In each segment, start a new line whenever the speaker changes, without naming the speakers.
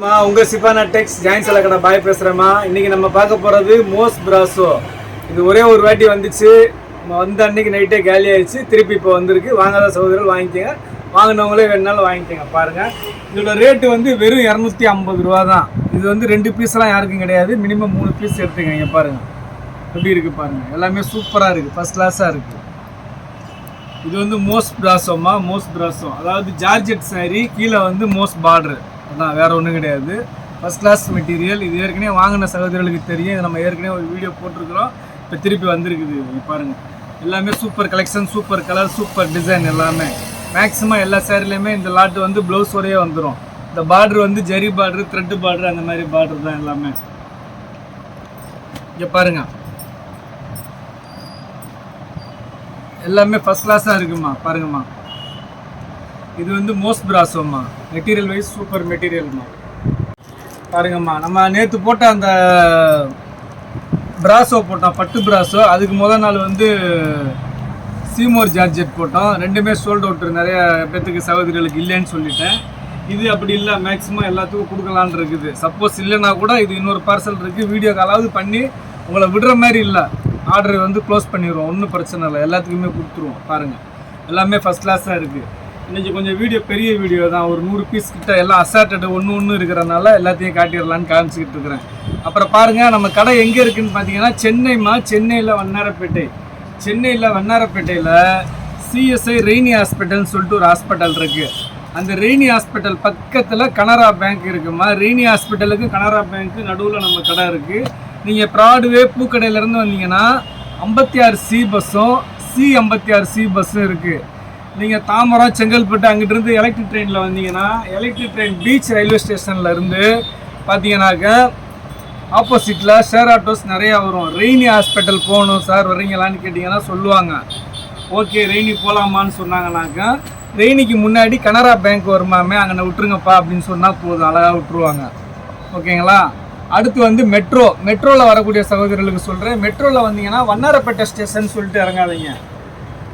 அம்மா உங்கள் சிபானா டெக்ஸ் ஜாயின் கடை பாய் பேசுகிறேம்மா இன்றைக்கி நம்ம பார்க்க போகிறது மோஸ் பிராசோ. இது ஒரே ஒரு வாட்டி வந்துச்சு. வந்த அன்னைக்கு நைட்டே காலி ஆயிடுச்சு. திருப்பி இப்போ வந்திருக்கு. வாங்காத சகோதரர்கள் வாங்கிக்கோங்க. வாங்கினவங்களே வேணுனாலும் வாங்கிக்கோங்க. பாருங்க. இதோட ரேட்டு வந்து வெறும் இரநூத்தி ஐம்பது ரூபா தான். இது வந்து ரெண்டு பீஸ்லாம் யாருக்கும் கிடையாது. மினிமம் மூணு பீஸ் எடுத்துக்கங்க. பாருங்க. எப்படி இருக்கு பாருங்க. எல்லாமே சூப்பராக இருக்கு. ஃபஸ்ட் கிளாஸாக இருக்கு. இது வந்து மோஸ் பிராசோமா மோஸ் பிராசோ. அதாவது ஜார்ஜெட் சாரி கீழே வந்து மோஸ் பார்டர் அதான் வேறு ஒன்றும் கிடையாது. ஃபஸ்ட் கிளாஸ் மெட்டீரியல் இது ஏற்கனவே வாங்கின சகோதரர்களுக்கு தெரியும். இது நம்ம ஏற்கனவே ஒரு வீடியோ போட்டிருக்கிறோம். இப்போ திருப்பி வந்திருக்குது பாருங்கள் எல்லாமே super collection super colour super design எல்லாமே. மேக்ஸிமம் எல்லா சேரீலையுமே இந்த லாட்டு வந்து ப்ளவுஸ் வரையே வந்துடும் இந்த பார்டர் வந்து ஜெரி பார்டர் த்ரெட் பார்டர் அந்த மாதிரி பார்டர் தான் எல்லாமே. இங்கே பாருங்க. எல்லாமே ஃபஸ்ட் கிளாஸாக இருக்குமா? பாருங்கம்மா. இது வந்து மோஸ்ட் பிராசோம்மா. மெட்டீரியல் வைஸ் சூப்பர் மெட்டீரியல்மா பாருங்கம்மா நம்ம நேற்று போட்ட அந்த பிராசோ போட்டோம் பட்டு பிராசோ அதுக்கு முதல் நாள் வந்து சீமோர் ஜார்ஜெட் போட்டோம். ரெண்டுமே சோல்ட் அவுட்ரு நிறைய பேத்துக்கு சகோதரிகளுக்கு இல்லைன்னு சொல்லிட்டேன். இது அப்படி இல்லை மேக்ஸிமம் எல்லாத்துக்கும் கொடுக்கலான்னு இருக்குது. சப்போஸ் இல்லைன்னா கூட இது இன்னொரு பார்சல் இருக்குது வீடியோ காலாவது பண்ணி உங்களை விடுற மாதிரி இல்லை. ஆர்டர் வந்து க்ளோஸ் பண்ணிடுவோம். ஒன்றும் பிரச்சனை இல்லை. எல்லாத்துக்குமே கொடுத்துருவோம். பாருங்கள் எல்லாமே ஃபஸ்ட் கிளாஸாக இருக்குது இன்றைக்கி கொஞ்சம் வீடியோ பெரிய வீடியோ தான். ஒரு நூறு பீஸ் கிட்ட எல்லாம் அசார்ட்டட் ஒன்று ஒன்று இருக்கிறனால எல்லாத்தையும் காட்டிடலான்னு காமிச்சிக்கிட்டு இருக்கிறேன். அப்புறம் பாருங்கள் நம்ம கடை எங்கே இருக்குதுன்னு பார்த்தீங்கன்னா சென்னைமா சென்னையில் வண்ணாரப்பேட்டை. சென்னையில் வண்ணாரப்பேட்டையில் சிஎஸ்ஐ ரெய்னி ஹாஸ்பிட்டல்னு சொல்லிட்டு ஒரு ஹாஸ்பிட்டல் இருக்குது அந்த ரெய்னி ஹாஸ்பிட்டல் பக்கத்தில் கனரா பேங்க் இருக்குமா? ரெய்னி ஹாஸ்பிட்டலுக்கு கனரா பேங்க்கு நடுவில் நம்ம கடை இருக்குது நீங்கள் ப்ராட்வே பூக்கடையிலேருந்து வந்தீங்கன்னா ஐம்பத்தி ஆறு சி பஸ்ஸும் சி ஐம்பத்தி ஆறு சி பஸ்ஸும் இருக்குது நீங்கள் தாம்பரம் செங்கல்பட்டு அங்கிட்டிருந்து எலக்ட்ரிக் ட்ரெயினில் வந்தீங்கன்னா எலக்ட்ரிக் ட்ரெயின் பீச் ரயில்வே ஸ்டேஷனில் இருந்து பார்த்தீங்கன்னாக்க ஆப்போசிட்டில் ஷேர் ஆட்டோஸ் நிறையா வரும். ரெய்னி ஹாஸ்பிட்டல் போகணும் சார் வர்றீங்களான்னு கேட்டிங்கன்னா சொல்லுவாங்க. ஓகே ரெய்னி போகலாமான்னு சொன்னாங்கனாக்க ரெய்னிக்கு முன்னாடி கனரா பேங்க் வருமாமே அங்கே விட்டுருங்கப்பா அப்படின்னு சொன்னால் போதும் அழகாக விட்டுருவாங்க. ஓகேங்களா அடுத்து வந்து மெட்ரோ மெட்ரோவில் வரக்கூடிய சகோதரர்களுக்கு சொல்கிறேன் மெட்ரோவில் வந்தீங்கன்னா வண்ணாரப்பேட்டை ஸ்டேஷன் சொல்லிட்டு இறங்காதீங்க.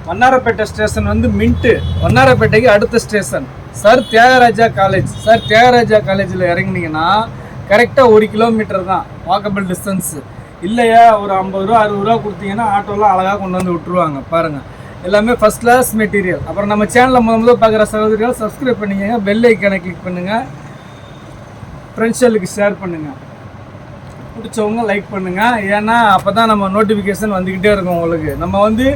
வண்ணாரப்பேட்டை ஸ்டேஷன் வந்து மின்ட்டு. வண்ணாரப்பேட்டைக்கு அடுத்த station. Sir Thiyagaraja college. Sir Thiyagaraja காலேஜில் இறங்குனீங்கன்னா கரெக்டாக ஒரு கிலோமீட்டர் தான் வாக்கபிள் டிஸ்டன்ஸு இல்லையா ஒரு ஐம்பது ரூபா அறுபது ரூபா கொடுத்தீங்கன்னா ஆட்டோலாம் அழகாக கொண்டு வந்து விட்டுருவாங்க பாருங்கள் எல்லாமே ஃபஸ்ட் கிளாஸ் மெட்டீரியல் அப்புறம் நம்ம சேனலில் முத முதல் பார்க்குற சகோதரிகள் சப்ஸ்கிரைப் பண்ணிக்கங்க பெல் ஐக்கானை கிளிக் பண்ணுங்கள் ஃப்ரெண்ட்ஸ்களுக்கு ஷேர் பண்ணுங்கள் பிடிச்சவங்க லைக் பண்ணுங்கள் ஏன்னா அப்போ தான் நம்ம நோட்டிஃபிகேஷன் வந்துக்கிட்டே இருக்கும் உங்களுக்கு. நம்ம வந்து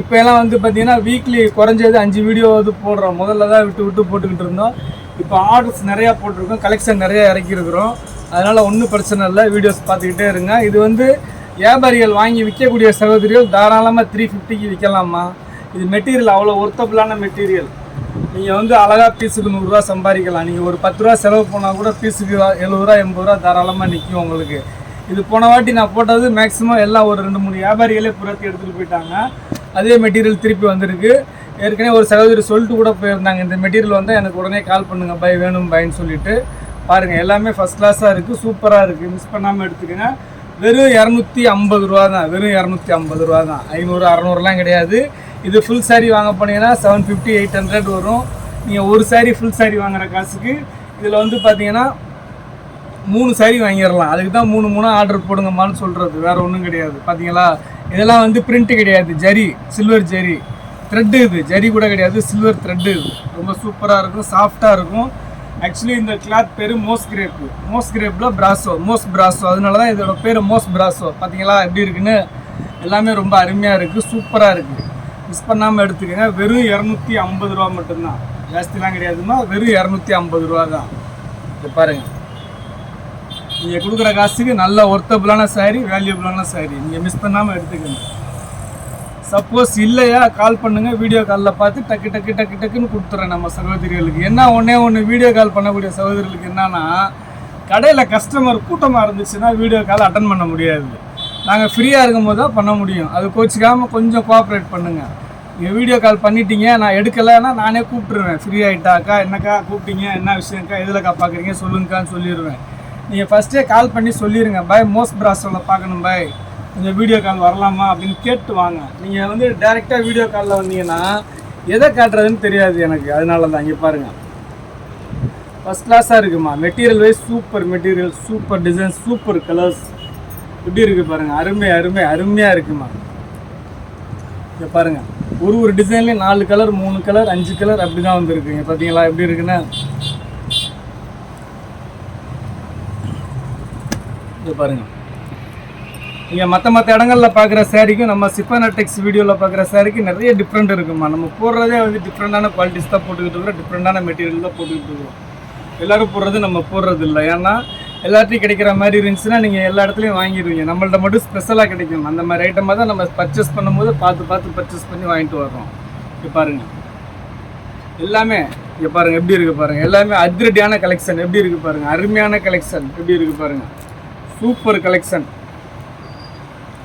இப்போ எல்லாம் வந்து பார்த்தீங்கன்னா வீக்லி குறைஞ்சது அஞ்சு வீடியோ வந்து போடுறோம். முதல்ல தான் விட்டு விட்டு போட்டுக்கிட்டு இருந்தோம். இப்போ ஆர்டர்ஸ் நிறையா போட்டிருக்கோம். கலெக்ஷன் நிறையா இறக்கியிருக்கிறோம். அதனால் ஒன்றும் பிரச்சனை இல்லை. வீடியோஸ் பார்த்துக்கிட்டே இருங்க. இது வந்து வியாபாரிகள் வாங்கி விற்கக்கூடிய சகோதரிகள் தாராளமாக த்ரீ ஃபிஃப்டிக்கு விற்கலாமா இது மெட்டீரியல் அவ்வளோ ஒர்த்தபுளான மெட்டீரியல் நீங்கள் வந்து அழகாக பீஸுக்கு நூறுரூவா சம்பாதிக்கலாம். நீங்கள் ஒரு பத்து ரூபா செலவு போனால் கூட பீஸுக்கு எழுபது ரூபா எண்பது ரூபா தாராளமாக நிற்கும் உங்களுக்கு. இது போன வாட்டி நான் போட்டது மேக்ஸிமம் எல்லாம் ஒரு ரெண்டு மூணு வியாபாரிகளே புறத்தி எடுத்துகிட்டு போயிட்டாங்க. அதே மெட்டீரியல் திருப்பி வந்திருக்கு. ஏற்கனவே ஒரு சகோதரி சொல்லிட்டு கூட போயிருந்தாங்க இந்த மெட்டீரியல் வந்து எனக்கு உடனே கால் பண்ணுங்க பை வேணும் பைன்னு சொல்லிட்டு. பாருங்கள் எல்லாமே ஃபஸ்ட் கிளாஸாக இருக்குது சூப்பராக இருக்குது மிஸ் பண்ணாமல் எடுத்துக்கோங்க. வெறும் இரநூத்தி ஐம்பது ரூபா தான் வெறும் இரநூத்தி ஐம்பது ரூபா தான் ஐநூறு அறநூறுலாம் கிடையாது. இது ஃபுல் saree வாங்க போனீங்கன்னா செவன் ஃபிஃப்டி எயிட் ஹண்ட்ரட் வரும். நீங்கள் ஒரு saree ஃபுல் saree வாங்குகிற காசுக்கு இதில் வந்து பார்த்தீங்கன்னா மூணு saree வாங்கிடலாம். அதுக்கு தான் மூணு மூணு ஆர்டர் போடுங்கம்மான்னு சொல்கிறது வேறு ஒன்றும் கிடையாது. பார்த்தீங்களா இதெல்லாம் வந்து பிரிண்ட்டு கிடையாது. ஜரி சில்வர் ஜரி. த்ரெட்டு இது. ஜரி கூட கிடையாது. சில்வர் த்ரெட்டு இது. ரொம்ப சூப்பராக இருக்கும். சாஃப்டாக இருக்கும். ஆக்சுவலி இந்த கிளாத் பேர் மோஸ் கிரேப் மோஸ் கிரேப்பில் பிராசோ மோஸ் பிராசோ அதனால தான் இதோட பேர் மோஸ் பிராசோ பார்த்தீங்களா எப்படி இருக்குன்னு? எல்லாமே ரொம்ப அருமையாக இருக்குது சூப்பராக இருக்குது மிஸ் பண்ணாமல் எடுத்துக்கோங்க. வெறும் இரநூத்தி ஐம்பது ரூபா மட்டும்தான். ஜாஸ்திலாம் கிடையாதுமா வெறும் இரநூத்தி ஐம்பது ரூபா தான். இது பாருங்கள் நீங்கள் கொடுக்குற காசுக்கு நல்ல ஒர்த்தபுளான saree வேல்யூபிளான saree. நீங்கள் மிஸ் பண்ணாமல் எடுத்துக்கணும் சப்போஸ் இல்லையா கால் பண்ணுங்க வீடியோ காலில் பார்த்து டக்கு டக்கு டக்கு டக்குன்னு கொடுத்துட்றேன் நம்ம சகோதரிகளுக்கு. என்ன ஒன்றே ஒன்று வீடியோ கால் பண்ணக்கூடிய சகோதரிகளுக்கு என்னன்னா கடையில் கஸ்டமர் கூட்டமாக இருந்துச்சுன்னா வீடியோ கால் அட்டன் பண்ண முடியாது. நாங்கள் ஃப்ரீயாக இருக்கும்போது தான் பண்ண முடியும். அது கோச்சிக்காமல் கொஞ்சம் கோஆப்ரேட் பண்ணுங்கள் நீங்கள் வீடியோ கால் பண்ணிட்டீங்க நான் எடுக்கலைன்னா நானே கூப்பிட்டுருவேன். ஃப்ரீ ஆகிட்டாக்கா என்னக்கா கூப்பிட்டீங்க என்ன விஷயம்க்கா எதுலக்கா பார்க்குறீங்க சொல்லுங்கக்கான்னு சொல்லிடுவேன் நீங்கள் ஃபஸ்ட்டே கால் பண்ணி சொல்லிடுங்க பாய் மோஸ் பிராஸில் பார்க்கணும் பாய் கொஞ்சம் வீடியோ கால் வரலாமா அப்படின்னு கேட்டு வாங்க. நீங்கள் வந்து டேரெக்டாக வீடியோ காலில் வந்தீங்கன்னா எதை காட்டுறதுன்னு தெரியாது எனக்கு. அதனால தான் இங்கே பாருங்கள் ஃபஸ்ட் கிளாஸாக இருக்குமா? Material wise super material super design super colours எப்படி இருக்குது பாருங்கள் அருமை அருமை அருமையாக இருக்குமா? இங்கே பாருங்கள் ஒரு ஒரு டிசைன்லேயும் நாலு கலர் மூணு கலர் அஞ்சு கலர் அப்படி தான் வந்துருக்குங்க பார்த்தீங்களா எப்படி இருக்குன்னா? இது பாருங்கள் நீங்கள் மற்ற மற்ற இடங்களில் பார்க்குற சேரீக்கும் நம்ம சிப்பனடெக்ஸ் வீடியோவில் பார்க்குற சேரீக்கு நிறைய டிஃப்ரெண்ட் இருக்குமா நம்ம போடுறதே வந்து டிஃப்ரெண்டான குவாலிட்டிஸ் தான் போட்டுக்கிட்டு இருக்கிறோம். டிஃப்ரெண்டான மெட்டீரியல் தான் போட்டுக்கிட்டு இருக்கிறோம். எல்லோரும் போடுறது நம்ம போடுறது இல்லை. ஏன்னா எல்லாத்தையும் கிடைக்கிற மாதிரி இருந்துச்சுன்னா நீங்கள் எல்லா இடத்துலையும் வாங்கிடுவீங்க. நம்மள்ட்ட மட்டும் ஸ்பெஷலாக கிடைக்கும். அந்த மாதிரி ஐட்டமாக தான் நம்ம பர்ச்சேஸ் பண்ணும்போது பார்த்து பார்த்து பர்ச்சேஸ் பண்ணி வாங்கிட்டு வரோம் இப்போ பாருங்கள் எல்லாமே இங்கே பாருங்கள் எப்படி இருக்குது பாருங்கள் எல்லாமே அதிரடியான கலெக்ஷன் எப்படி இருக்குது பாருங்கள் அருமையான கலெக்ஷன் எப்படி இருக்குது பாருங்கள் சூப்பர் கலெக்ஷன்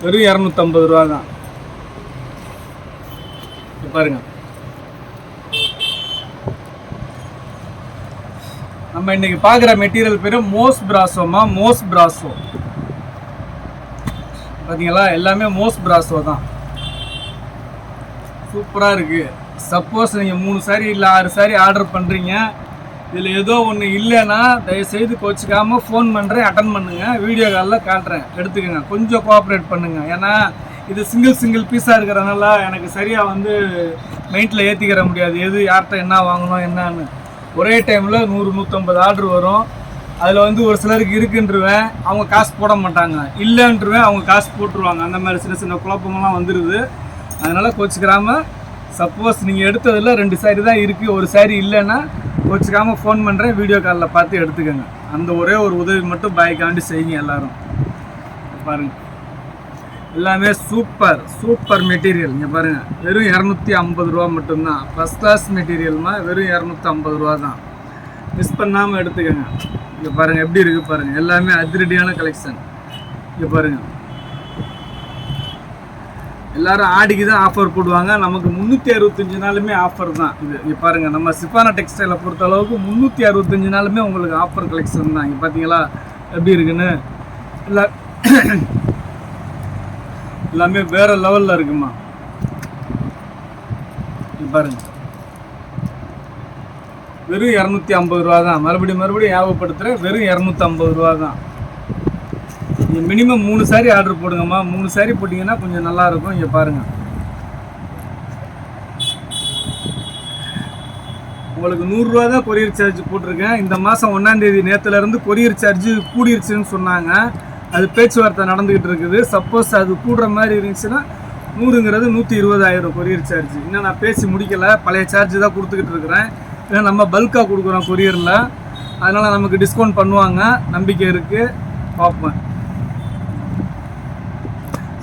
வெறும் இரநூத்தம்பது ரூபா தான் பாருங்க. நம்ம இன்னைக்கு பார்க்குற மெட்டீரியல் பேர் மோஸ் பிராசோமா மோஸ் பிராசோ பார்த்தீங்களா எல்லாமே மோஸ் பிராசோ தான். சூப்பராக இருக்குது சப்போஸ் நீங்கள் மூணு சாரி இல்லை ஆறு சாரி ஆர்டர் பண்ணுறீங்க இதில் ஏதோ ஒன்று இல்லைன்னா தயவுசெய்து கோச்சிக்காமல் ஃபோன் பண்ணுறேன் அட்டன் பண்ணுங்கள் வீடியோ காலில் காட்டுறேன். எடுத்துக்கோங்க. கொஞ்சம் கோஆப்ரேட் பண்ணுங்கள் ஏன்னா இது சிங்கிள் சிங்கிள் பீஸாக இருக்கிறனால எனக்கு சரியாக வந்து மைண்டில் ஏற்றிக்கிற முடியாது. எது யார்கிட்ட என்ன வாங்கணும் என்னன்னு. ஒரே டைமில் நூறு நூற்றம்பது ஆர்டர் வரும். அதில் வந்து ஒரு சிலருக்கு இருக்குன்றவேன். அவங்க காசு போட மாட்டாங்க. இல்லைன்றுவேன் அவங்க காசு போட்டுருவாங்க. அந்த மாதிரி சின்ன சின்ன குழப்பங்கள்லாம் வந்துடுது அதனால் கோச்சிக்கிறாமல் சப்போஸ் நீங்கள் எடுத்ததில் ரெண்டு சாரி தான் இருக்குது ஒரு சாரி இல்லைன்னா கோச்சிக்காமல் ஃபோன் பண்ணுறேன் வீடியோ காலில் பார்த்து எடுத்துக்கோங்க. அந்த ஒரே ஒரு உதவி மட்டும் பாய்க்காண்டி செய்யுங்க எல்லாரும். பாருங்கள் எல்லாமே சூப்பர் சூப்பர் மெட்டீரியல் இங்கே பாருங்கள் வெறும் இரநூத்தி ஐம்பது ரூபா மட்டும்தான். ஃபஸ்ட் கிளாஸ் மெட்டீரியல்மா வெறும் இரநூத்தி ஐம்பது ரூபா தான். மிஸ் பண்ணாமல் எடுத்துக்கோங்க. இங்கே பாருங்கள் எப்படி இருக்குது பாருங்கள் எல்லாமே அதிரடியான கலெக்ஷன் இங்கே பாருங்கள் எல்லாரும் ஆடிக்கு தான் ஆஃபர் போடுவாங்க. நமக்கு முந்நூற்றி அறுபத்தஞ்சு நாளுமே ஆஃபர் தான் இது. இங்கே பாருங்கள் நம்ம சிப்பானா டெக்ஸ்டைலை பொறுத்த அளவுக்கு முந்நூற்றி அறுபத்தஞ்சு நாளுமே உங்களுக்கு ஆஃபர் கலெக்ஷன் தான். இங்கே பார்த்தீங்களா எப்படி இருக்குன்னு? இல்லை எல்லாமே வேறு லெவலில் இருக்குமா? பாருங்கள் பாருங்க. வெறும் இரநூத்தி ஐம்பது ரூபா தான். மறுபடியும் மறுபடியும் ஞாபகப்படுத்துகிறேன் வெறும் இரநூத்தி ஐம்பது ரூபா தான். நீங்கள் மினிமம் மூணு சாரி ஆர்டர் போடுங்கம்மா. மூணு சாரி போட்டிங்கன்னா கொஞ்சம் நல்லா இருக்கும் இங்கே பாருங்கள் உங்களுக்கு நூறுரூவா தான் கொரியர் சார்ஜ் போட்டிருக்கேன். இந்த மாதம் ஒன்றாந்தேதி நேற்றுலேருந்து கொரியர் சார்ஜ் கூடிருச்சுன்னு சொன்னாங்க. அது பேச்சுவார்த்தை நடந்துக்கிட்டு இருக்குது. சப்போஸ் அது கூடுற மாதிரி இருந்துச்சுன்னா நூறுங்கிறது நூற்றி இருபதாயிரம் கொரியர் சார்ஜ் இன்னும் நான் பேசி முடிக்கல. பழைய சார்ஜ் தான் கொடுத்துக்கிட்டு இருக்கிறேன். ஏன்னா நம்ம பல்காக கொடுக்குறோம் கொரியரில் அதனால் நமக்கு டிஸ்கவுண்ட் பண்ணுவாங்க. நம்பிக்கை இருக்குது பார்ப்பேன்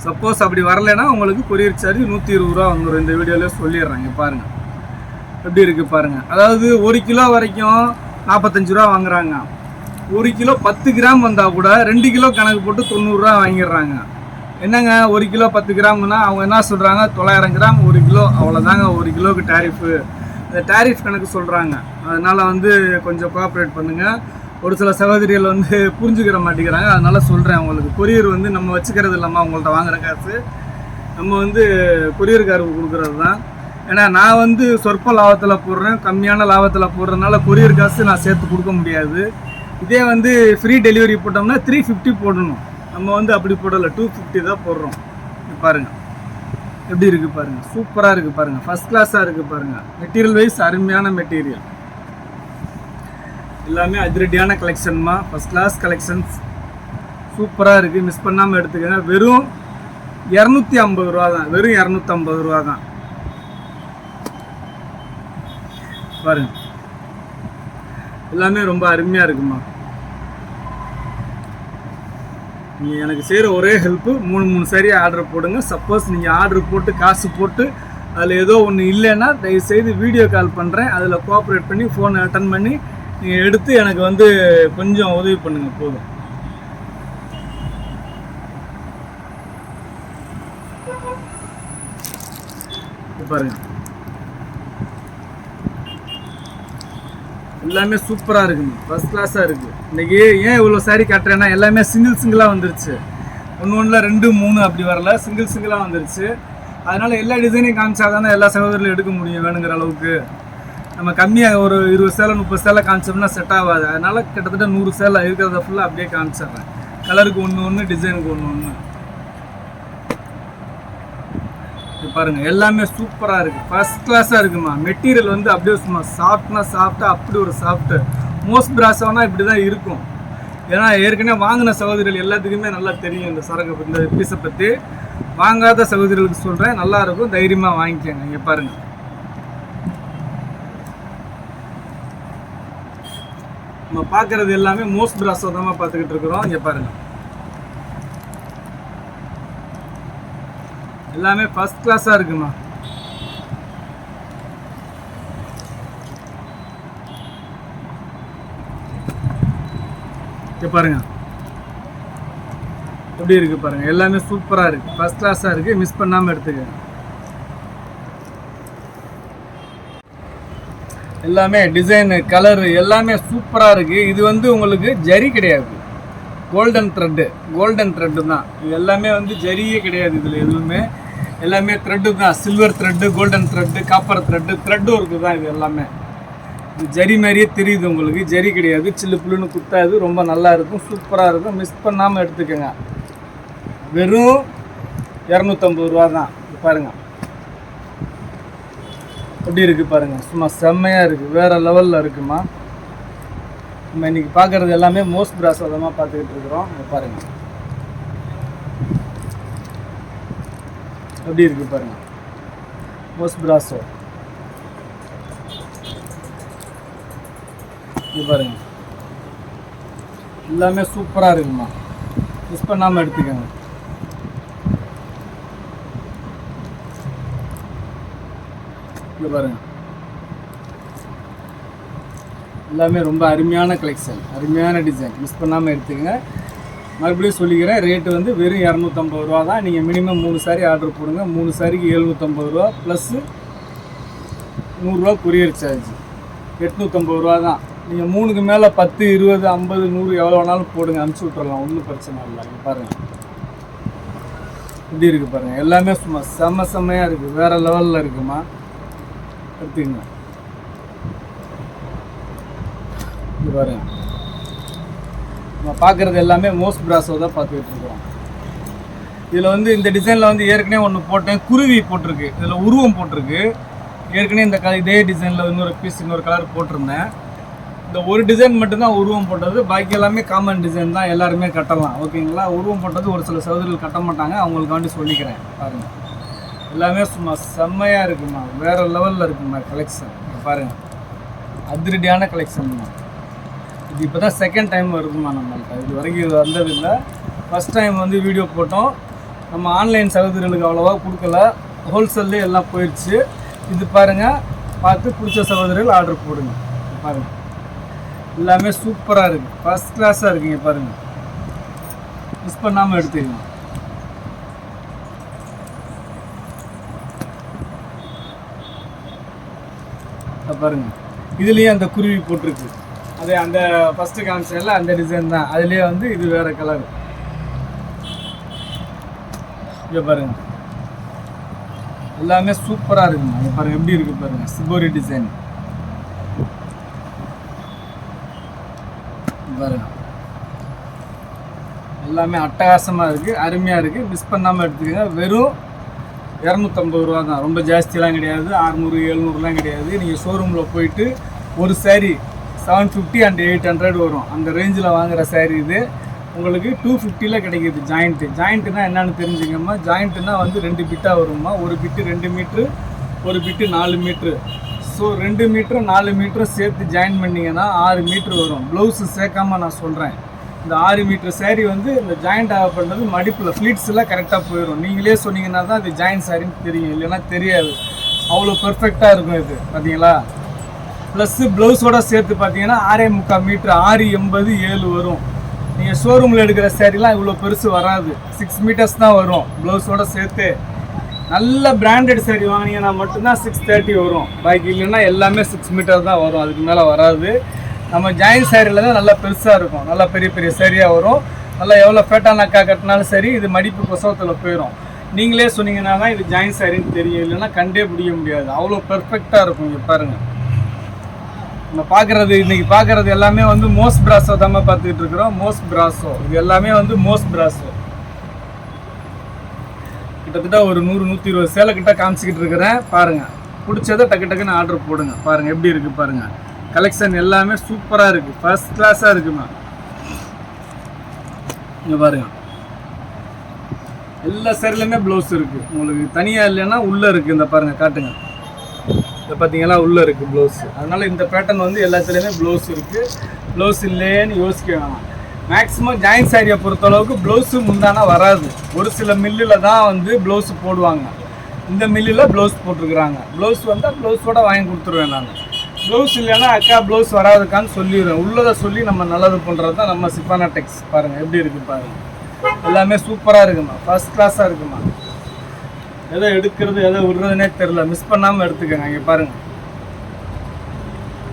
சப்போஸ் அப்படி வரலைன்னா உங்களுக்கு கொரியர் சார்ஜ் நூற்றி இருபது ரூபா வந்துடும் இந்த வீடியோவில் சொல்லிடுறாங்க. பாருங்கள் எப்படி இருக்குது பாருங்கள் அதாவது ஒரு கிலோ வரைக்கும் நாற்பத்தஞ்சு ரூபா வாங்குறாங்க. ஒரு கிலோ பத்து கிராம் வந்தால் கூட ரெண்டு கிலோ கணக்கு போட்டு தொண்ணூறுரூவா வாங்கிடுறாங்க. என்னங்க ஒரு கிலோ பத்து கிராம்னா அவங்க என்ன சொல்கிறாங்க தொள்ளாயிரம் கிராம் ஒரு கிலோ. அவ்வளோதாங்க ஒரு கிலோவுக்கு டேரிஃபு அந்த டேரிஃப் கணக்கு சொல்கிறாங்க அதனால் வந்து கொஞ்சம் கோஆப்ரேட் பண்ணுங்கள் ஒரு சில சகோதரிகள் வந்து புரிஞ்சுக்கிற மாட்டேங்கிறாங்க. அதனால சொல்கிறேன் அவங்களுக்கு. கொரியர் வந்து நம்ம வச்சுக்கிறது இல்லாமல் அவங்கள்ட்ட வாங்குற காசு நம்ம வந்து கொரியர்காரருக்கு கொடுக்குறது தான். ஏன்னா நான் வந்து சொற்ப லாபத்தில் போடுறேன் கம்மியான லாபத்தில் போடுறதுனால கொரியர் காசு நான் சேர்த்து கொடுக்க முடியாது. இதே வந்து ஃப்ரீ டெலிவரி போட்டோம்னா த்ரீ ஃபிஃப்டி போடணும். நம்ம வந்து அப்படி போடலை டூ ஃபிஃப்டி தான் போடுறோம். பாருங்கள் எப்படி இருக்குது பாருங்கள் சூப்பராக இருக்குது பாருங்கள் ஃபஸ்ட் கிளாஸாக இருக்குது பாருங்கள் மெட்டீரியல் வைஸ் அருமையான மெட்டீரியல் எல்லாமே அதிரடியான கலெக்ஷன்மா. First class collections. சூப்பராக இருக்குது மிஸ் பண்ணாமல் எடுத்துக்கோங்க. வெறும் இரநூத்தி ஐம்பது ரூபா தான். வெறும் இரநூத்தம்பது ரூபா தான். பாருங்க. எல்லாமே ரொம்ப அருமையாக இருக்குமா. நீங்கள் எனக்கு செய்கிற ஒரே ஹெல்ப்பு மூணு மூணு சரி ஆர்டர் போடுங்க. சப்போஸ் நீங்கள் ஆர்டர் போட்டு காசு போட்டு அதில் ஏதோ ஒன்று இல்லைன்னா தயவுசெய்து வீடியோ கால் பண்ணுறேன் அதில் கோஆப்ரேட் பண்ணி ஃபோனை அட்டன் பண்ணி நீங்கள் எடுத்து எனக்கு வந்து கொஞ்சம் உதவி பண்ணுங்கள் போதும். பாருங்க. எல்லாமே சூப்பராக இருக்குங்க. ஃபர்ஸ்ட் கிளாஸாக இருக்குது இன்றைக்கி ஏன் இவ்வளோ சாரி கட்டுறேன்னா எல்லாமே சிங்கிள் சிங்கிளாக வந்துருச்சு. ஒன்று ஒன்றில் ரெண்டு மூணு அப்படி வரல. சிங்கிள் சிங்கிளாக வந்துருச்சு. அதனால் எல்லா டிசைனையும் காமிச்சா தானே எல்லா சகோதரிலும் எடுக்க முடியும் வேணுங்கிற அளவுக்கு. நம்ம கம்மியாக ஒரு இருபது சேலை முப்பது சேலை காமிச்சோம்னா செட் ஆகாது. அதனால கிட்டத்தட்ட நூறு சேலை இருக்கிறத ஃபுல்லாக அப்படியே காமிச்சிடுறேன். கலருக்கு ஒன்று ஒன்று டிசைனுக்கு ஒன்று ஒன்று பாருங்கள் எல்லாமே சூப்பராக இருக்குது ஃபஸ்ட் கிளாஸாக இருக்குமா? மெட்டீரியல் வந்து அப்படியே சும்மா சாஃப்ட்னா சாஃப்டாக அப்படி ஒரு சாஃப்ட்டு மோஸ்ட் பிராஸானா இப்படி தான் இருக்கும். ஏன்னா ஏற்கனவே வாங்கின சகோதரிகள் எல்லாத்துக்குமே நல்லா தெரியும் இந்த சரக்கு இந்த பீஸை பற்றி வாங்காத சகோதரிகளுக்கு சொல்கிறேன் நல்லா இருக்கும். தைரியமாக வாங்கிக்கோங்க. இங்கே பாருங்கள் நம்ம பார்க்குறது எல்லாமே மோஸ்ட் பிராஸாக தான் பார்த்துக்கிட்டு இருக்கிறோம். இங்கே பாருங்க. எல்லாமே ஃபர்ஸ்ட் கிளாஸாக இருக்குமா? இங்கே பாருங்க. எப்படி இருக்கு பாருங்க. எல்லாமே சூப்பரா இருக்கு. ஃபர்ஸ்ட் கிளாஸா இருக்கு. மிஸ் பண்ணாம எடுத்துக்க எல்லாமே டிசைனு கலரு எல்லாமே சூப்பராக இருக்குது இது வந்து உங்களுக்கு ஜரி கிடையாது. கோல்டன் த்ரெட்டு கோல்டன் த்ரெட்டு தான். இது எல்லாமே வந்து ஜரியே கிடையாது இதில் எதுவுமே. எல்லாமே த்ரெட்டு தான். Silver thread golden thread copper thread த்ரெட்டும் work தான் இது எல்லாமே. இது ஜரி மாதிரியே தெரியுது உங்களுக்கு. ஜரி கிடையாது. சில்லு புல்லுன்னு குத்தாது ரொம்ப நல்லா இருக்கும். சூப்பராக இருக்கும். மிஸ் பண்ணாமல் எடுத்துக்கோங்க. வெறும் இரநூத்தம்பது ரூபா தான். பாருங்கள் எப்படி இருக்கு பாருங்க. சும்மா செம்மையாக இருக்குது வேற லெவலில் இருக்குமா? நம்ம இன்னைக்கு பார்க்குறது எல்லாமே மோஸ்ட் பிராசதமாக பார்த்துக்கிட்டு இருக்கிறோம். பாருங்கள் பாருங்க. எப்படி இருக்கு பாருங்க. மோஸ்ட் பிராசோ இது பாருங்க. எல்லாமே சூப்பராக இருக்குமா? மிஸ் பண்ணாமல் எடுத்துக்கோங்க. இங்கே பாருங்கள் எல்லாமே ரொம்ப அருமையான கலெக்ஷன் அருமையான டிசைன் மிஸ் பண்ணாமல் எடுத்துக்கங்க. மறுபடியும் சொல்லிக்கிறேன் ரேட்டு வந்து வெறும் இரநூத்தம்பது ரூபா தான். நீங்கள் மினிமம் மூணு சாரி ஆர்டர் போடுங்க. மூணு சாரிக்கு எழுநூற்றம்பது ரூபா ப்ளஸ்ஸு நூறுரூவா கொரியர் சார்ஜ் எட்நூற்றம்பது ரூபா தான். நீங்கள் மூணுக்கு மேலே பத்து இருபது ஐம்பது நூறு எவ்வளோ வேணாலும் போடுங்க. அனுப்பிச்சி விட்றலாம் ஒன்றும் பிரச்சனை இல்லை. பாருங்கள் இப்படி இருக்குது பாருங்கள் எல்லாமே சும்மா செம்ம செம்மையாக இருக்குது வேறு லெவலில் இருக்குமா? எடுத்துக்கங்க இது பாருங்க. நம்ம பார்க்குறது எல்லாமே மோஸ்ட் பிராஸோ தான் பார்த்துக்கிட்டு இருக்கோம் இதில் வந்து இந்த டிசைனில் வந்து ஏற்கனவே ஒன்று போட்டேன். குருவி போட்டிருக்கு. இதில் உருவம் போட்டிருக்கு. ஏற்கனவே இந்த கலர் இதே டிசைனில் இன்னொரு பீஸ் இன்னொரு கலர் போட்டிருந்தேன். இந்த ஒரு டிசைன் மட்டும்தான் உருவம் போட்டது. பாக்கி எல்லாமே காமன் டிசைன் தான். எல்லாருமே கட்டலாம். ஓகேங்களா? உருவம் போட்டது ஒரு சில சகோதரிகள் கட்ட மாட்டாங்க. அவங்களுக்கு வேண்டி சொல்லிக்கிறேன். பாருங்கள் எல்லாமே சும்மா செம்மையாக இருக்குமா வேறு லெவலில் இருக்குமா கலெக்ஷன் பாருங்க. அதிரடியான கலெக்ஷன்மா இது இப்போ தான் செகண்ட் டைம் வருதுமா நம்மள்கிட்ட இது வரைக்கும் இது வந்ததில்லை. ஃபஸ்ட் டைம் வந்து வீடியோ போட்டோம். நம்ம ஆன்லைன் சகோதரிகளுக்கு அவ்வளோவா கொடுக்கல. ஹோல்சேல்லே எல்லாம் போயிடுச்சு இது பாருங்கள் பார்த்து பிடிச்ச சகோதரிகள் ஆர்டர் போடுங்க. பாருங்கள் எல்லாமே சூப்பராக இருக்குது ஃபஸ்ட் கிளாஸாக இருக்குங்க பாருங்கள் மிஸ் பண்ணாமல் எடுத்துக்கலாம். பாருங்கள் இதுலேயும் அந்த குருவி போட்டிருக்கு. அதே அந்த ஃபஸ்ட்டு காமிச்சதில் அந்த டிசைன் தான். அதுலேயே வந்து இது வேறு கலர் இங்கே பாருங்க. எல்லாமே சூப்பராக இருக்குங்க. இங்க பாருங்கள் எப்படி இருக்கு பாருங்கள் சிபோரி டிசைன் பாருங்க. எல்லாமே அட்டகாசமாக இருக்குது அருமையாக இருக்குது மிஸ் பண்ணாமல் எடுத்துக்கோங்க. வெறும் இரநூத்தம்பது ரூபா தான். ரொம்ப ஜாஸ்தியெலாம் கிடையாது. அறநூறு எழுநூறுலாம் கிடையாது. நீங்கள் ஷோரூமில் போயிட்டு ஒரு sari seven fifty and eight hundred வரும். அந்த ரேஞ்சில் வாங்குகிற சாரீ இது. உங்களுக்கு டூ ஃபிஃப்டியில் கிடைக்கிது ஜாயிண்ட்டு ஜாயிண்ட்டுனா என்னென்னு தெரிஞ்சுங்கம்மா ஜாயிண்ட்டுனா வந்து ரெண்டு பிட்டாக வரும்மா. ஒரு பிட்டு ரெண்டு மீட்ரு ஒரு பிட்டு நாலு மீட்ரு ஸோ ரெண்டு மீட்ரு நாலு மீட்ரு சேர்த்து ஜாயின் பண்ணிங்கன்னா ஆறு மீட்ரு வரும். ப்ளவுஸு சேர்க்காம நான் சொல்கிறேன் இந்த ஆறு மீட்டர் சேரீ வந்து இந்த ஜாயிண்ட் ஆக பண்ணுறது மடிப்பில் ஃப்ளீட்ஸ் எல்லாம் கரெக்டாக போயிடும் நீங்களே சொன்னீங்கன்னா தான் அது ஜாயிண்ட் சாரின்னு தெரியும். இல்லைன்னா தெரியாது. அவ்வளோ பெர்ஃபெக்டாக இருக்கும் இது. பார்த்தீங்களா ப்ளஸ்ஸு ப்ளவுஸோட சேர்த்து பார்த்தீங்கன்னா ஆறே முக்கால் மீட்ரு ஆறு எண்பது ஏழு வரும். நீங்கள் ஷோரூமில் எடுக்கிற சேரீலாம் இவ்வளோ பெருசு வராது. சிக்ஸ் மீட்டர்ஸ் தான் வரும் ப்ளவுஸோட சேர்த்து. நல்ல பிராண்டட் சேரீ வாங்கினீங்கன்னா மட்டும்தான் சிக்ஸ் தேர்ட்டி வரும். பாக்கி இல்லைன்னா எல்லாமே சிக்ஸ் மீட்டர் தான் வரும். அதுக்கு மேலே வராது. நம்ம ஜாயின் சேரீல தான் நல்லா பெருசாக இருக்கும். நல்லா பெரிய பெரிய சேரியாக வரும். நல்லா எவ்வளோ ஃபேட்டான அக்கா கட்டினாலும் சரி இது மடிப்பு கொசவத்தில் போயிடும் நீங்களே சொன்னீங்கன்னா தான் இது ஜாயின் சாரின்னு தெரியும். இல்லைன்னா கண்டே பிடிக்க முடியாது. அவ்வளோ பெர்ஃபெக்டாக இருக்கும் இங்கே பாருங்கள் நம்ம பார்க்குறது இன்றைக்கி பார்க்குறது எல்லாமே வந்து மோஸ் பிராஸோ தான் பார்த்துக்கிட்டு இருக்கிறோம். மோஸ் பிராஸோ இது எல்லாமே வந்து மோஸ் பிராஸோ கிட்டத்தட்ட ஒரு நூறு நூற்றி இருபது சேலை கிட்ட காமிச்சிக்கிட்டு இருக்கிறேன். பாருங்கள் பிடிச்சதை டக்கு டக்குன்னு ஆர்டர் போடுங்க. பாருங்கள் எப்படி இருக்குது பாருங்கள் கலெக்ஷன் எல்லாமே சூப்பராக இருக்குது ஃபர்ஸ்ட் கிளாஸாக இருக்குமா இங்கே பாருங்க. எல்லா சைட்லேயுமே ப்ளவுஸ் இருக்குது உங்களுக்கு தனியாக இல்லைன்னா உள்ளே இருக்குது இந்த பாருங்கள் காட்டுங்க. இதை பார்த்தீங்கன்னா உள்ளே இருக்குது ப்ளவுஸ் அதனால் இந்த பேட்டர்ன் வந்து எல்லாத்துலேயுமே ப்ளவுஸ் இருக்குது ப்ளவுஸ் இல்லைன்னு யோசிக்க வேணாம். மேக்ஸிமம் ஜாயின் சாரியை பொறுத்தளவுக்கு ப்ளவுஸு முந்தானா வராது. ஒரு சில மில்லில் தான் வந்து ப்ளவுஸு போடுவாங்க. இந்த மில்லில் ப்ளவுஸ் போட்டிருக்கிறாங்க. ப்ளவுஸ் வந்தால் ப்ளவுஸோட வாங்கி கொடுத்துருவேன் நான். ப்ளவுஸ் இல்லைன்னா அக்கா ப்ளவுஸ் வராதுக்கான்னு சொல்லிடுறேன். உள்ளதை சொல்லி நம்ம நல்லது பண்ணுறது தான் நம்ம சிப்பானா டெக்ஸ் பாருங்கள் எப்படி இருக்குது பாருங்கள் எல்லாமே சூப்பராக இருக்குமா? ஃபர்ஸ்ட் கிளாஸாக இருக்குமா? எதை எடுக்கிறது எதை விடுறதுனே தெரில மிஸ் பண்ணாமல் எடுத்துக்கங்க இங்கே பாருங்கள்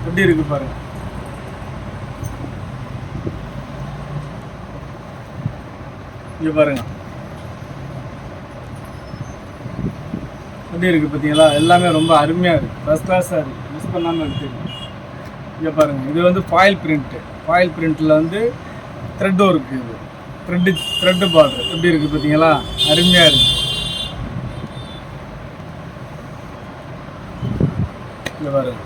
எப்படி இருக்குது பாருங்கள் இங்கே பாருங்கள் எப்படி இருக்குது பார்த்தீங்களா எல்லாமே ரொம்ப அருமையாக இருக்குது ஃபஸ்ட் கிளாஸாக இருக்குது பண்ணாமல் எடுத்துக்கங்க இங்கே பாருங்க இது வந்து ஃபாயில் பிரிண்ட்டு ஃபாயில் பிரிண்ட்டில் வந்து த்ரெட் ஒர்க் இது. த்ரெட்டு த்ரெட்டு பார்டர் எப்படி இருக்குது பார்த்தீங்களா அருமையாக இருக்குது இங்க பாருங்க.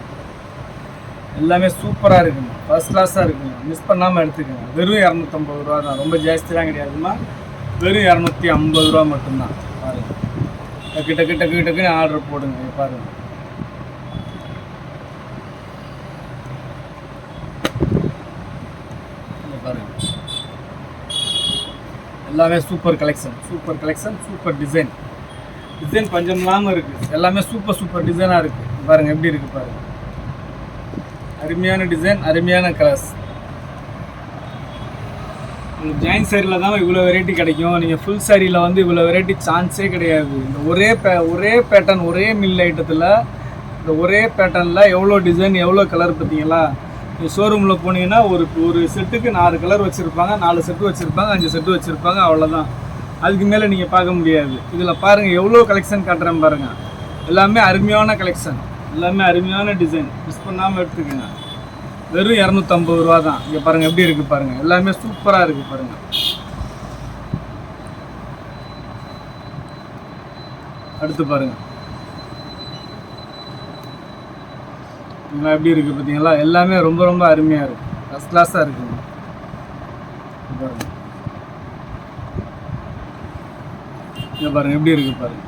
எல்லாமே சூப்பராக இருக்குங்க. ஃபர்ஸ்ட் கிளாஸாக இருக்குங்க. மிஸ் பண்ணாமல் எடுத்துக்கோங்க. வெறும் இரநூத்தம்பது ரூபா தான். ரொம்ப ஜாஸ்திலாம் கிடையாதுமா வெறும் இரநூத்தி ஐம்பது ரூபா மட்டும்தான். பாருங்கள் டக்கு டக்கு டக்கு டக்குன்னு ஆர்டர் போடுங்க. பாருங்கள் பாருங்க இங்க பாருங்க எல்லாமே super collection super collection super design design பஞ்சம் இல்லாமல் இருக்குது எல்லாமே சூப்பர் சூப்பர் டிசைனாக இருக்குது பாருங்கள் எப்படி இருக்குது பாருங்கள் அருமையான டிசைன் அருமையான கலர்ஸ் உங்களுக்கு ஜாயின் சாரியில் தான் இவ்வளோ வெரைட்டி கிடைக்கும். நீங்கள் ஃபுல் சாரியில் வந்து இவ்வளோ வெரைட்டி சான்ஸே கிடையாது. இந்த ஒரே பே ஒரே பேட்டர்ன் ஒரே மில் ஐட்டத்தில் இந்த ஒரே பேட்டர்னில் எவ்வளோ டிசைன் எவ்வளோ கலர் பார்த்தீங்களா? ஷோரூமில் போனீங்கன்னா ஒரு ஒரு செட்டுக்கு நாலு கலர் வச்சுருப்பாங்க நாலு செட்டு வச்சுருப்பாங்க அஞ்சு செட்டு வச்சுருப்பாங்க அவ்வளோதான் அதுக்கு மேலே நீங்கள் பார்க்க முடியாது. இதில் பாருங்கள் எவ்வளோ கலெக்ஷன் காட்டுறேன் பாருங்கள் எல்லாமே அருமையான கலெக்ஷன் எல்லாமே அருமையான டிசைன் மிஸ் பண்ணாமல் எடுத்துக்கோங்க. வெறும் இரநூத்தம்பது ரூபா தான் இங்கே பாருங்கள் எப்படி இருக்குது பாருங்கள் எல்லாமே சூப்பராக இருக்குது பாருங்கள் அடுத்து பாருங்கள் நல்லா எப்படி இருக்குது பார்த்தீங்களா? எல்லாமே ரொம்ப ரொம்ப அருமையாக இருக்குது ஃபஸ்ட் கிளாஸாக இருக்குங்க பாருங்க இங்கே பாருங்கள் எப்படி இருக்குது பாருங்கள்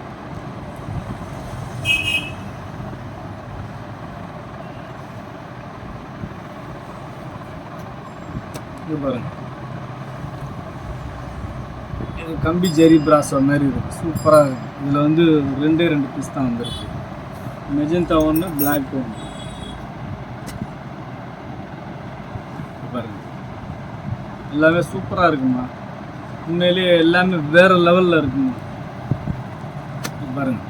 இங்க பாருங்கள் இது கம்பி ஜெரி பிராசோ மாதிரி இருக்கு. சூப்பராக இருக்கு. இதில் வந்து ரெண்டே ரெண்டு பீஸ் தான் வந்திருக்கு. மெஜந்தா ஒன்று பிளாக் ஒன்று இங்க பாருங்க எல்லாமே சூப்பராக இருக்குமா உண்மையிலேயே எல்லாமே வேறு லெவலில் இருக்குமா பாருங்கள்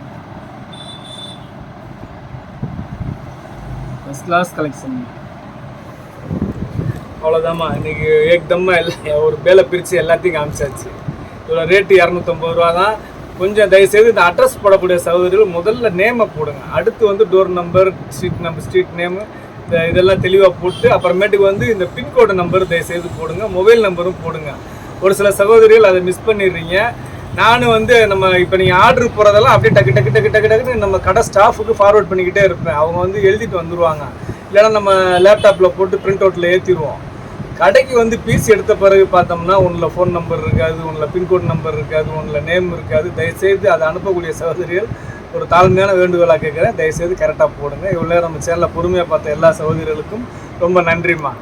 ஃபஸ்ட் கிளாஸ் கலெக்ஷன் அவ்வளோதாம்மா இன்றைக்கி ஏக்தம்மா எல்லா ஒரு வேலை பிரித்து எல்லாத்தையும் காமிச்சாச்சு. இவ்வளோ ரேட்டு இரநூத்தம்பது ரூபா தான் கொஞ்சம் தயவுசெய்து இந்த அட்ரஸ் போடக்கூடிய சகோதரிகள் முதல்ல நேமை போடுங்க. அடுத்து வந்து door number street number street name இந்த இதெல்லாம் தெளிவாக போட்டு அப்புறமேட்டுக்கு வந்து இந்த பின்கோடு நம்பர் தயவுசெய்து போடுங்க. மொபைல் நம்பரும் போடுங்க. ஒரு சில சகோதரிகள் அதை மிஸ் பண்ணிடுறீங்க. நானும் வந்து நம்ம இப்போ நீங்கள் ஆர்டர் போகிறதெல்லாம் அப்படியே டக்கு டக்கு டக்கு டக்கு டக்குன்னு நம்ம கடை ஸ்டாஃபுக்கு ஃபார்வர்ட் பண்ணிக்கிட்டே இருப்பேன். அவங்க வந்து எழுதிட்டு வந்துடுவாங்க இல்லைன்னா நம்ம லேப்டாப்பில் போட்டு பிரிண்ட் அவுட்டில் ஏற்றிடுவோம் கடைக்கு வந்து பீஸ் எடுத்த பிறகு பார்த்தோம்னா ஒன்றில் ஃபோன் நம்பர் இருக்காது உன்னில் பின்கோட் நம்பர் இருக்காது ஒன்றில் நேம் இருக்காது. தயவுசெய்து அதை அனுப்பக்கூடிய சகோதரிகள் ஒரு தாழ்மையான வேண்டுகோளாக கேட்குறேன். தயவுசெய்து கரெக்டாக போடுங்க. இவ்வளோ நம்ம சேனலில் பொறுமையாக பார்த்த எல்லா சகோதரிகளுக்கும் ரொம்ப நன்றிம்மா.